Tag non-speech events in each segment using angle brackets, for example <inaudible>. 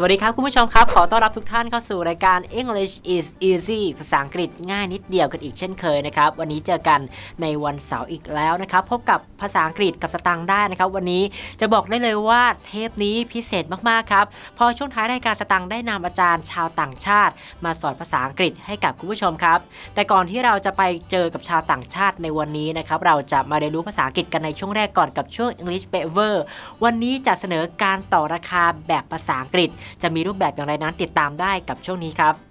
สวัสดีครับคุณผู้ชมครับ ขอต้อนรับทุกท่านเข้าสู่รายการ English is easy ภาษาอังกฤษง่ายนิดเดียวกันอีกเช่นเคยนะครับ วันนี้เจอกันในวันเสาร์อีกแล้วนะครับ พบกับภาษาอังกฤษกับสตังค์ได้นะครับ วันนี้จะบอกได้เลยว่าเทปนี้พิเศษมากๆครับ พอช่วงท้ายรายการสตังค์ได้นำอาจารย์ชาวต่างชาติ มาสอนภาษาอังกฤษให้กับคุณผู้ชมครับ แต่ก่อนที่เราจะไปเจอกับชาวต่างชาติในวันนี้นะครับเราจะมาเรียนรู้ภาษาอังกฤษกันในช่วงแรกก่อนกับช่วง English b e v e r วันนี้จะเสนอการต่อราคาแบบภาษาอังกฤษจะมีรูปแบบอย่างไรนั้นติดตามได้กับช่วงนี้ครับ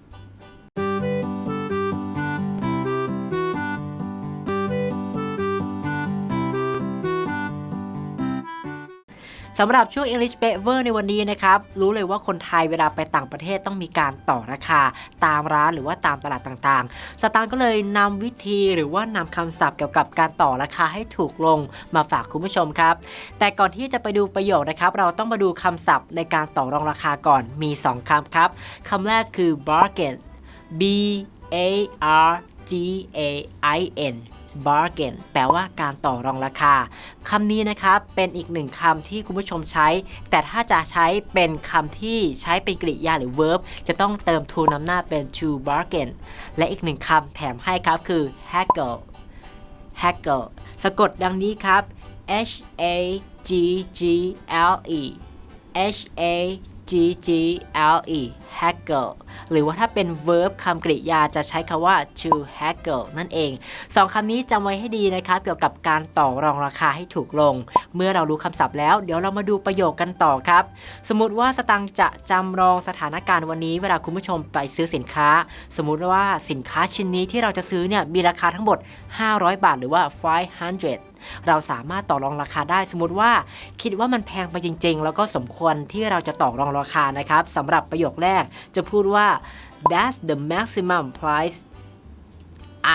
สำหรับช่วง English b e v e r ในวันนี้นะครับ รู้เลยว่าคนไทยเวลาไปต่างประเทศต้องมีการต่อราคา ตามร้านหรือว่าตามตลาดต่างๆ สตางค์ก็เลยนำวิธีหรือว่านำคำศัพท์เกี่ยวกับการต่อราคาให้ถูกลงมาฝากคุณผู้ชมครับ แต่ก่อนที่จะไปดูประโยคนะครับ เราต้องมาดูคำศัพท์ในการต่อรองราคาก่อนมี 2คำครับคำแรกคือ bargain b a r g a i n bargain แปลว่าการต่อรองราคาคำนี้นะครับเป็นอีกหนึ่งคำที่คุณผู้ชมใช้ แต่ถ้าจะใช้เป็นคำที่ใช้เป็นกริยาหรือ verb จะต้องเติม to นำหน้าเป็น to bargain และอีกหนึ่งคำแถมให้ครับคือ haggle haggle สะกดดังนี้ครับ h a g g l e h a g g l e haggle หรือว่าถ้าเป็น verb คำกริยาจะใช้คำว่า to haggle นั่นเองสองคำนี้จำไว้ให้ดีนะครับเกี่ยวกับการต่อรองราคาให้ถูกลง เมื่อเรารู้คำศัพท์แล้วเดี๋ยวเรามาดูประโยคกันต่อครับ สมมติว่าสตังจะจำลองสถานการณ์วันนี้เวลาคุณผู้ชมไปซื้อสินค้า สมมุติว่าสินค้าชิ้นนี้ที่เราจะซื้อเนี่ยมีราคาทั้งหมด 500 บาทหรือว่า 500เราสามารถต่อรองราคาได้สมมติว่า คิดว่ามันแพงไปจริง ๆ แล้วก็สมควรที่เราจะต่อรองราคานะครับสำหรับประโยคแรกจะพูดว่า that's the maximum price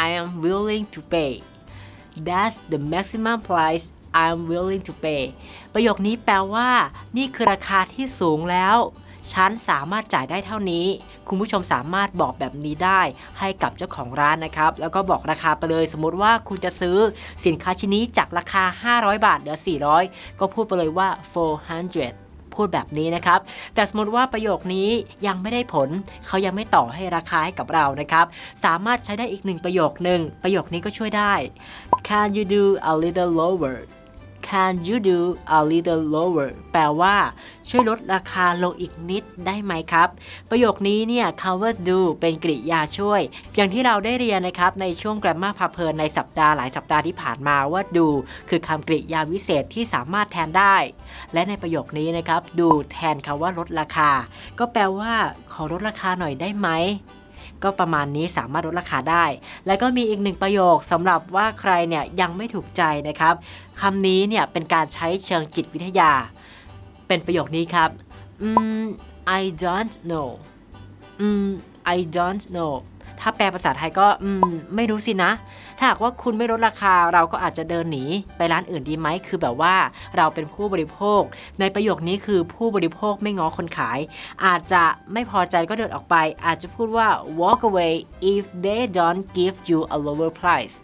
I am willing to pay that's the maximum price I'm willing to pay ประโยคนี้แปลว่า นี่คือราคาที่สูงแล้ว ฉันสามารถจ่ายได้เท่านี้ คุณผู้ชมสามารถบอกแบบนี้ได้ให้กับเจ้าของร้านนะครับ แล้วก็บอกราคาไปเลย สมมติว่าคุณจะซื้อสินค้าชิ้นนี้จากราคา 500 บาทเหลือ 400 ก็พูดไปเลยว่า 400พูดแบบนี้นะครับ แต่สมมติว่าประโยคนี้ยังไม่ได้ผล เขายังไม่ต่อให้ราคาให้กับเรานะครับ สามารถใช้ได้อีกหนึ่งประโยคหนึ่ง ประโยคนี้ก็ช่วยได้ Can you do a little lower Can you do a little lower แปลว่า ช่วยลดราคาลงอีกนิดได้ไหมครับ ประโยคนี้เนี่ยคำว่า do เป็นกริยาช่วย อย่างที่เราได้เรียนนะครับในช่วง grammar พาเพลินในสัปดาห์หลายสัปดาห์ที่ผ่านมาว่า do คือคำกริยาวิเศษที่สามารถแทนได้ และในประโยคนี้นะครับ do แทนคำว่าลดราคา ก็แปลว่า ขอลดราคาหน่อยได้ไหม ก็ประมาณนี้สามารถลดราคาได้ แล้วก็มีอีกหนึ่งประโยคสำหรับว่าใครเนี่ยยังไม่ถูกใจนะครับคำนี้เนี่ยเป็นการใช้เชิงจิตวิทยา เป็นประโยคนี้ครับอืม I don't know อืม I don't know ถ้าแปลภาษาไทยก็อืมไม่รู้สินะ ถ้าหากว่าคุณไม่ลดราคาเราก็อาจจะเดินหนีไปร้านอื่นดีไหม คือแบบว่าเราเป็นผู้บริโภค ในประโยคนี้คือผู้บริโภคไม่ง้อคนขาย อาจจะไม่พอใจก็เดินออกไป อาจจะพูดว่า walk away if they don't give you a lower price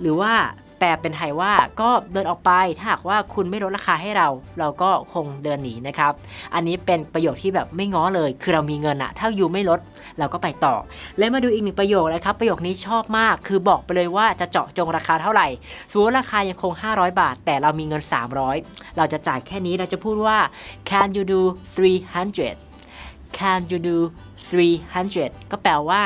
หรือว่า ปลเป็นไทยว่าก็เดินออกไปถ้าหากว่าคุณไม่ลดราคาให้เรา เราก็คงเดินหนีนะครับ อันนี้เป็นประโยคที่แบบไม่ง้อเลย คือเรามีเงินอะถ้าอยู่ไม่ลดเราก็ไปต่อ และมาดูอีกหนึ่งประโยคนะครับ ประโยคนี้ชอบมาก คือบอกไปเลยว่าจะเจาะจงราคาเท่าไหร่สมมติราคายังคง 500 บาท แต่เรามีเงิน 300 เราจะจ่ายแค่นี้เราจะพูดว่า can you do 300 can you do 300 ก็แปลว่า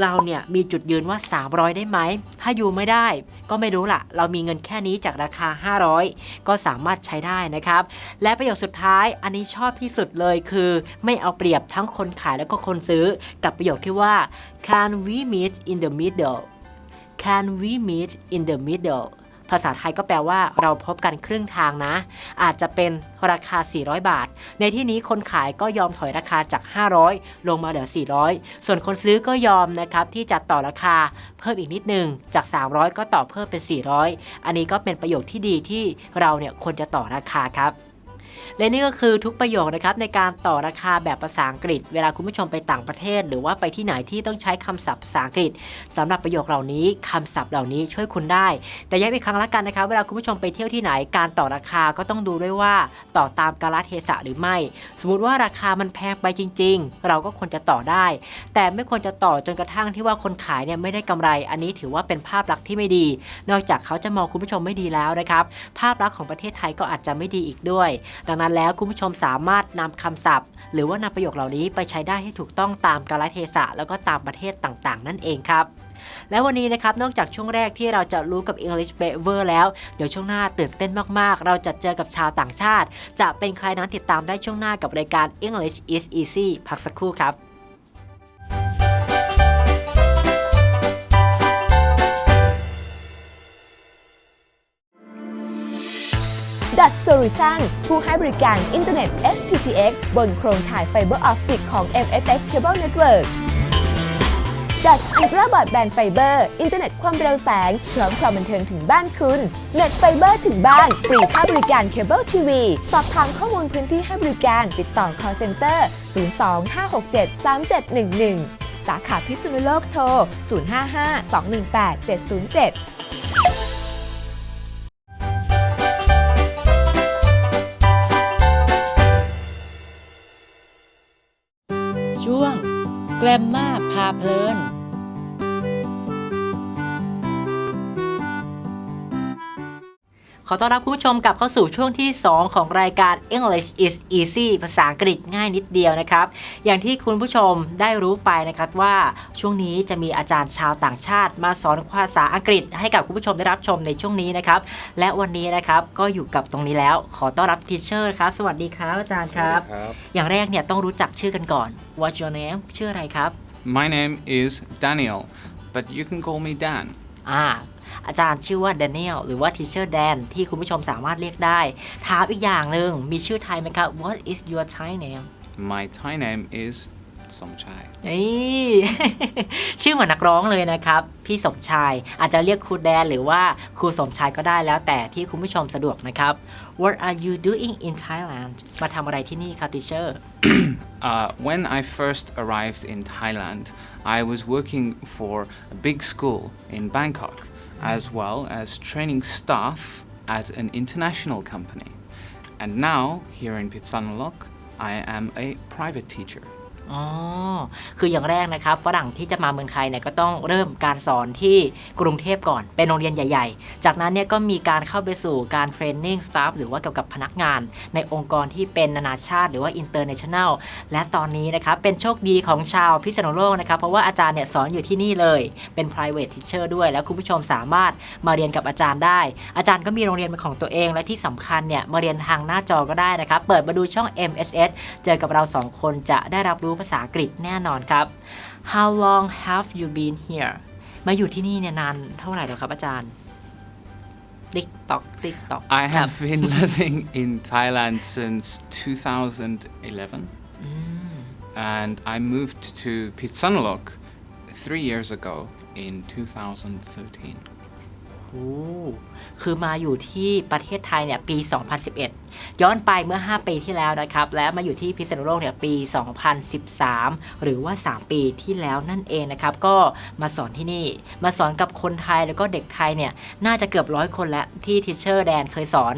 เราเนี่ยมีจุดยืนว่า 300 ได้ไหม ถ้าอยู่ไม่ได้ ก็ไม่รู้ละเรามีเงินแค่นี้จากราคา 500 ก็สามารถใช้ได้นะครับ และประโยคสุดท้ายอันนี้ชอบที่สุดเลยคือ ไม่เอาเปรียบทั้งคนขายแล้วก็คนซื้อ กับประโยคที่ว่า can we meet in the middle can we meet in the middle ภาษาไทยก็แปลว่าเราพบกันครึ่งทางนะ อาจจะเป็นราคา 400 บาท ในที่นี้คนขายก็ยอมถอยราคาจาก 500 ลงมาเหลือ 400 ส่วนคนซื้อก็ยอมนะครับที่จะต่อราคาเพิ่มอีกนิดนึงจาก 300 ก็ต่อเพิ่มเป็น 400 อันนี้ก็เป็นประโยคที่ดีที่เราเนี่ยควรจะต่อราคาครับ และนี่ก็คือทุกประโยคนะครับในการต่อราคาแบบภาษาอังกฤษ เวลาคุณผู้ชมไปต่างประเทศ หรือว่าไปที่ไหนที่ต้องใช้คำศัพท์ภาษาอังกฤษสำหรับประโยคเหล่านี้คำศัพท์เหล่านี้ช่วยคุณได้ แต่ย้ำอีกครั้งละกันนะครับเวลาคุณผู้ชมไปเที่ยวที่ไหนการต่อราคาก็ต้องดูด้วยว่าต่อตามกาลเทศะหรือไม่ สมมติว่าราคามันแพงไปจริง ๆ เราก็ควรจะต่อได้ แต่ไม่ควรจะต่อจนกระทั่งที่ว่าคนขายเนี่ยไม่ได้กำไร อันนี้ถือว่าเป็นภาพลักษณ์ที่ไม่ดี นอกจากเขาจะมองคุณผู้ชมไม่ดีแล้วนะครับภาพลักษณ์ของประเทศไทยก็อาจจะไม่ดีอีกด้วยดังนั้นแล้วคุณผู้ชมสามารถนำคำศัพท์ หรือว่านำประโยคเหล่านี้ไปใช้ได้ให้ถูกต้องตามกาลเทศะแล้วก็ตามประเทศต่างๆ นั่นเองครับและวันนี้นะครับ นอกจากช่วงแรกที่เราจะรู้กับ English b e v e r แล้ว เดี๋ยวช่วงหน้าตื่นเต้นมาก ๆ เราจะเจอกับชาวต่างชาติ จะเป็นใครนั้นติดตามได้ช่วงหน้ากับรายการ English is easy พักสักครู่ครับ ดัตโซลูชันผู้ให้บริการอินเทอร์เน็ต FTTX บนโครงข่ายไฟเบอร์ออปติกของ MSS Cable Network ดัตอัลตราบอดแบนไฟเบอร์ อินเทอร์เน็ตความเร็วแสงพร้อมความบันเทิงถึงบ้านคุณ เน็ตไฟเบอร์ถึงบ้านฟรีค่าบริการเคเบิลทีวี สอบถามข้อมูลพื้นที่ให้บริการติดต่อ call center 02-567-3711 สาขาพิษณุโลกโทร 055-218-707 ช่วงแกลมมาพาเพลิน ขอต้อนรับคุณผู้ชมกลับเข้าสู่ช่วงที่ 2 ของรายการ English is easy ภาษาอังกฤษง่ายนิดเดียวนะครับ อย่างที่คุณผู้ชมได้รู้ไปนะครับว่าช่วงนี้จะมีอาจารย์ชาวต่างชาติ มาสอนภาษาอังกฤษให้กับคุณผู้ชมได้รับชมในช่วงนี้นะครับ และวันนี้นะครับก็อยู่กับตรงนี้แล้ว ขอต้อนรับทีเชอร์ครับ สวัสดีครับอาจารย์ครับครับอย่างแรกเนี่ยต้องรู้จักชื่อกันก่อน What's your name ชื่ออะไรครับ My name is Daniel but you can call me Dan อ่า อาจารย์ชื่อว่า Daniel หรือว่า Teacher Dan ที่คุณผู้ชมสามารถเรียกได้ ถามอีกอย่างหนึ่งมีชื่อไทยไหมครับ What is your Thai name My Thai name is Somchai นี่ชื่อเหมือนนักร้องเลยนะครับ พี่สมชาย อาจจะเรียกครูแดนหรือว่าครูสมชายก็ได้แล้วแต่ที่คุณผู้ชมสะดวกนะครับ What are you doing in Thailand มาทำอะไรที่นี่ครับ Teacher Uh, when I first arrived in Thailand, I was working for a big school in Bangkok, as well as training staff at an international company. And now, here in Pitsanulok, I am a private teacher. อ๋อ คืออย่างแรกนะครับฝรั่งที่จะมาเมืองไทยเนี่ยก็ต้องเริ่มการสอนที่กรุงเทพก่อน เป็นโรงเรียนใหญ่ ๆ จากนั้นเนี่ยก็มีการเข้าไปสู่การเทรนนิ่งสตาฟหรือว่าเกี่ยวกับพนักงาน ในองค์กรที่เป็นนานาชาติ หรือว่าอินเตอร์เนชั่นแนลและตอนนี้นะครับเป็นโชคดีของชาวพิษณุโลกนะครับ เพราะว่าอาจารย์เนี่ยสอนอยู่ที่นี่เลย เป็น private teacher ด้วย แล้วคุณผู้ชมสามารถมาเรียนกับอาจารย์ได้ อาจารย์ก็มีโรงเรียนเป็นของตัวเอง และที่สำคัญเนี่ยมาเรียนทางหน้าจอก็ได้นะครับ เปิดมาดูช่อง MSS เจอกับเราสองคนจะได้รับรู้ภาษาอังกฤษแน่นอนครับ How long have you been here มาอยู่ที่นี่เนี่ยนานเท่าไหร่แล้วครับอาจารย์ ติ๊กตอกติ๊กตอก I have been living in Thailand since 2011. And I moved to Pitsanulok three years ago in 2013. โอ้คือมาอยู่ที่ประเทศไทยเนี่ยปี 2011 ย้อนไปเมื่อ 5 ปีที่แล้วนะครับ และมาอยู่ที่พิษณุโลกเนี่ยปี 2013 หรือว่า 3 ปีที่แล้วนั่นเองนะครับ ก็มาสอนที่นี่ มาสอนกับคนไทยแล้วก็เด็กไทยเนี่ย น่าจะเกือบร้อยคนแล้วที่ทิเชอร์แดนเคยสอน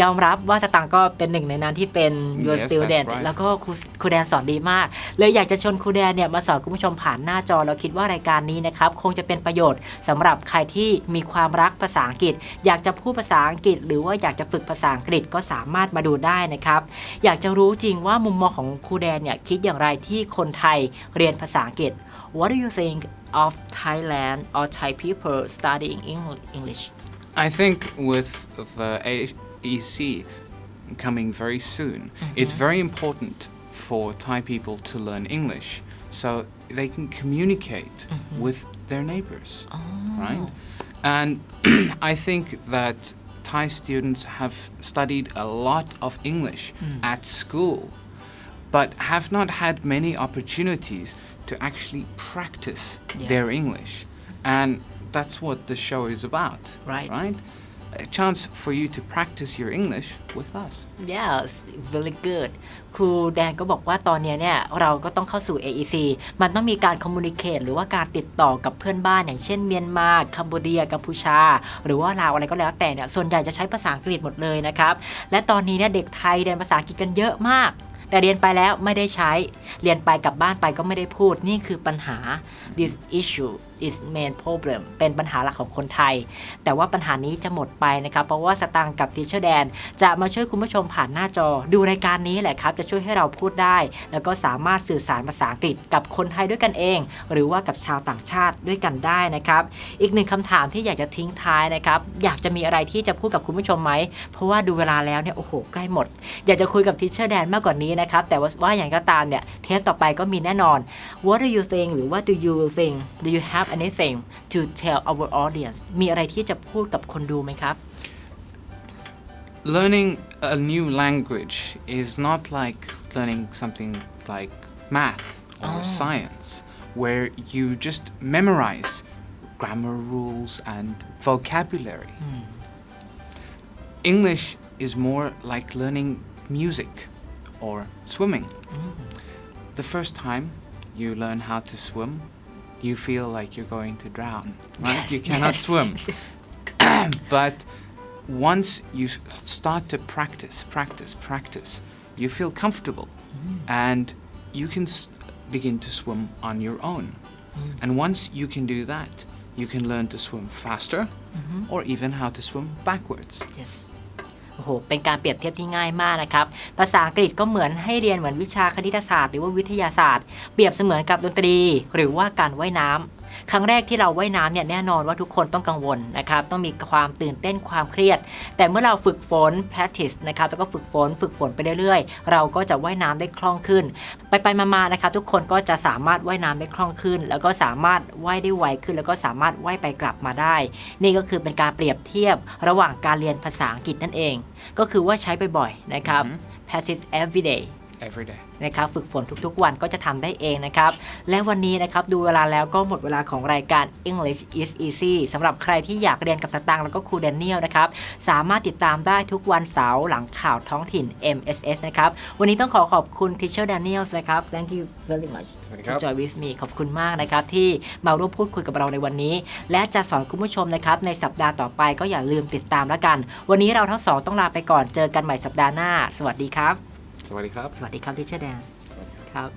ยอมรับว่าสตังค์ก็เป็นหนึ่งในนั้นที่เป็น your Yes, student that's right. แล้วก็ครูครูแดนสอนดีมาก เลยอยากจะชวนครูแดนเนี่ยมาสอนคุณผู้ชมผ่านหน้าจอแล้วคิดว่ารายการนี้นะครับ คงจะเป็นประโยชน์สำหรับใครที่มีความรักภาษาอังกฤษ อยากจะพูดภาษาอังกฤษ หรือว่าอยากจะฝึกภาษาอังกฤษก็สามารถมาดูได้นะครับ อยากจะรู้จริงว่ามุมมองของครูแดนเนี่ยคิดอย่างไรที่คนไทยเรียนภาษาอังกฤษ What do you think of Thailand or Thai people studying Eng- English I think with the AEC coming very soon, mm-hmm. it's very important for Thai people to learn English so they can communicate mm-hmm. with their neighbors, oh. right? And <clears throat> I think that Thai students have studied a lot of English mm. at school, but have not had many opportunities to actually practice Yeah. their English. And that's what the show is about, Right. right? A chance for you to practice your English with us. Yes very good ครูแดนก็บอกว่าตอนนี้เนี่ยเราก็ต้องเข้าสู่ AEC มันต้องมีการ communicate หรือว่าการติดต่อกับเพื่อนบ้านอย่างเช่นเมียนมาคัมโบเดีย กัมพูชา หรือว่าลาวอะไรก็แล้วแต่เนี่ยส่วนใหญ่จะใช้ภาษาอังกฤษหมดเลยนะครับ และตอนนี้เนี่ยเด็กไทยเรียนภาษาอังกฤษกันเยอะมาก แต่เรียนไปแล้วไม่ได้ใช้ เรียนไปกลับบ้านไปก็ไม่ได้พูด นี่คือปัญหา this issue is main problem เป็นปัญหาหลักของคนไทย แต่ว่าปัญหานี้จะหมดไปนะครับ เพราะว่าสตางค์กับทีเชอร์แดน จะมาช่วยคุณผู้ชมผ่านหน้าจอ ดูรายการนี้แหละครับ จะช่วยให้เราพูดได้ แล้วก็สามารถสื่อสารภาษาอังกฤษกับคนไทยด้วยกันเอง หรือว่ากับชาวต่างชาติด้วยกันได้นะครับ อีกหนึ่งคำถามที่อยากจะทิ้งท้ายนะครับ อยากจะมีอะไรที่จะพูดกับคุณผู้ชมไหม เพราะว่าดูเวลาแล้วเนี่ยโอ้โหใกล้หมด อยากจะคุยกับทีเชอร์แดนมากกว่านี้นะครับ แต่ว่าว่าอย่างก็ตามเนี่ยเทปต่อไปก็มีแน่นอน What do you think หรือว่า do you think do you have anything to tell our audience มีอะไรที่จะพูดกับคนดูไหมครับ Learning a new language is not like learning something like math or Oh. science, where you just memorize grammar rules and vocabulary. English is more like learning music or swimming. Mm. The first time you learn how to swim, you feel like you're going to drown, right? you cannot Yes. swim. <laughs> <clears throat> but once you start to practice, practice, practice, you feel comfortable mm. and you can s- begin to swim on your own. Mm. And once you can do that, you can learn to swim faster mm-hmm. or even how to swim backwards. yes โอ้โห เป็นการเปรียบเทียบที่ง่ายมากนะครับ ภาษาอังกฤษก็เหมือนให้เรียนเหมือนวิชาคณิตศาสตร์หรือว่าวิทยาศาสตร์ เปรียบเสมือนกับดนตรี หรือว่าการว่ายน้ำ ครั้งแรกที่เราว่ายน้ำเนี่ยแน่นอนว่าทุกคนต้องกังวลนะครับต้องมีความตื่นเต้นความเครียด แต่เมื่อเราฝึกฝน practice นะครับแล้วก็ฝึกฝนฝึกฝนไปเรื่อยๆ เราก็จะว่ายน้ำได้คล่องขึ้น ไปไปๆมาๆนะครับทุกคนก็จะสามารถว่ายน้ำได้คล่องขึ้น แล้วก็สามารถว่ายได้ไวขึ้น แล้วก็สามารถว่ายไปกลับมาได้ นี่ก็คือเป็นการเปรียบเทียบระหว่างการเรียนภาษาอังกฤษนั่นเอง ก็คือว่าใช้บ่อยๆนะครับ practice every day Every day. นะครับฝึกฝนทุกๆ วันก็จะทำได้เองนะครับ และวันนี้นะครับดูเวลาแล้วก็หมดเวลาของรายการ English is easy สำหรับใครที่อยากเรียนกับสตางค์แล้วก็ครูแดเนียลนะครับ สามารถติดตามได้ทุกวันเสาร์หลังข่าวท้องถิ่น MSS นะครับ วันนี้ต้องขอขอบคุณ Teacher Daniel นะครับ Thank you very much สวัสดีค to รับ join with me ขอบคุณมากนะครับ ที่มาร่วมพูดคุยกับเราในวันนี้ และจะสอนคุณผู้ชมนะครับ ในสัปดาห์ต่อไปก็อย่าลืมติดตามแล้วกัน วันนี้เราทั้งสองต้องลาไปก่อนเจอกันใหม่สัปดาห์หน้า สวัสดีครับ สวัสดีครับ สวัสดีครับทิชเชอร์แดนครับ